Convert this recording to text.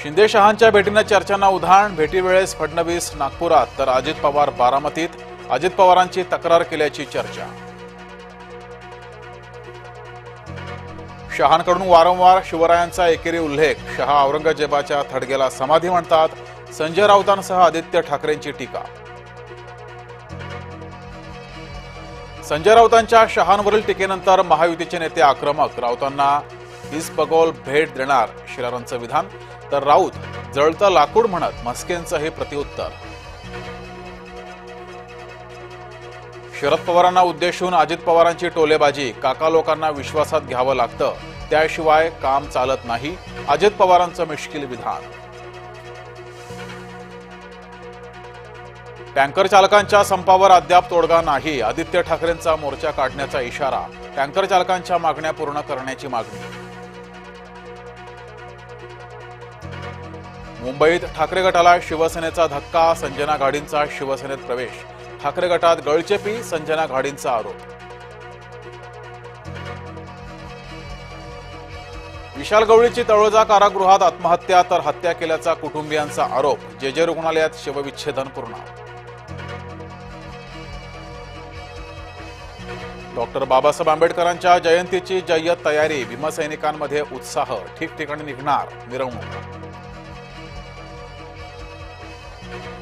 शिंदे शहांच्या भेटीनं चर्चांना उधाण भेटीवेळेस फडणवीस नागपुरात तर अजित पवार बारामतीत. अजित पवारांची तक्रार केल्याची चर्चा. शहांकडून वारंवार शिवरायांचा एकेरी उल्लेख. शहा औरंगजेबाच्या थडगेला समाधी म्हणतात. संजय राऊतांसह आदित्य ठाकरेंची टीका. संजय राऊतांच्या शहांवरील टीकेनंतर महायुतीचे नेते आक्रमक. राऊतांना इस्बगोल भेट देणार शिलारांचं विधान. तर राऊत जळतं लाकूड म्हणत मस्केंचं हे प्रतिउत्तर शरद पवारांना उद्देशून अजित पवारांची टोलेबाजी. काका लोकांना विश्वासात घ्यावं लागतं. त्याशिवाय काम चालत नाही. अजित पवारांचं मिश्किल विधान. टँकर चालकांच्या संपावर अद्याप तोडगा नाही. आदित्य ठाकरेंचा मोर्चा काढण्याचा इशारा. टँकर चालकांच्या मागण्या पूर्ण करण्याची मागणी. मुंबईत ठाकरे गटाला शिवसेनेचा धक्का संजना घाडींचा शिवसेनेत प्रवेश. ठाकरे गटात गळचेपी संजना घाडींचा आरोप. विशाल गवळीची तळोजा कारागृहात आत्महत्या तर हत्या केल्याचा कुटुंबियांचा आरोप. जे जे रुग्णालयात शवविच्छेदन पूर्ण. डॉक्टर बाबासाहेब आंबेडकरांच्या जयंतीची जय्यत तयारी भीमसैनिकांमध्ये उत्साह. ठिकठिकाणी निघणार मिरवणूक. thank you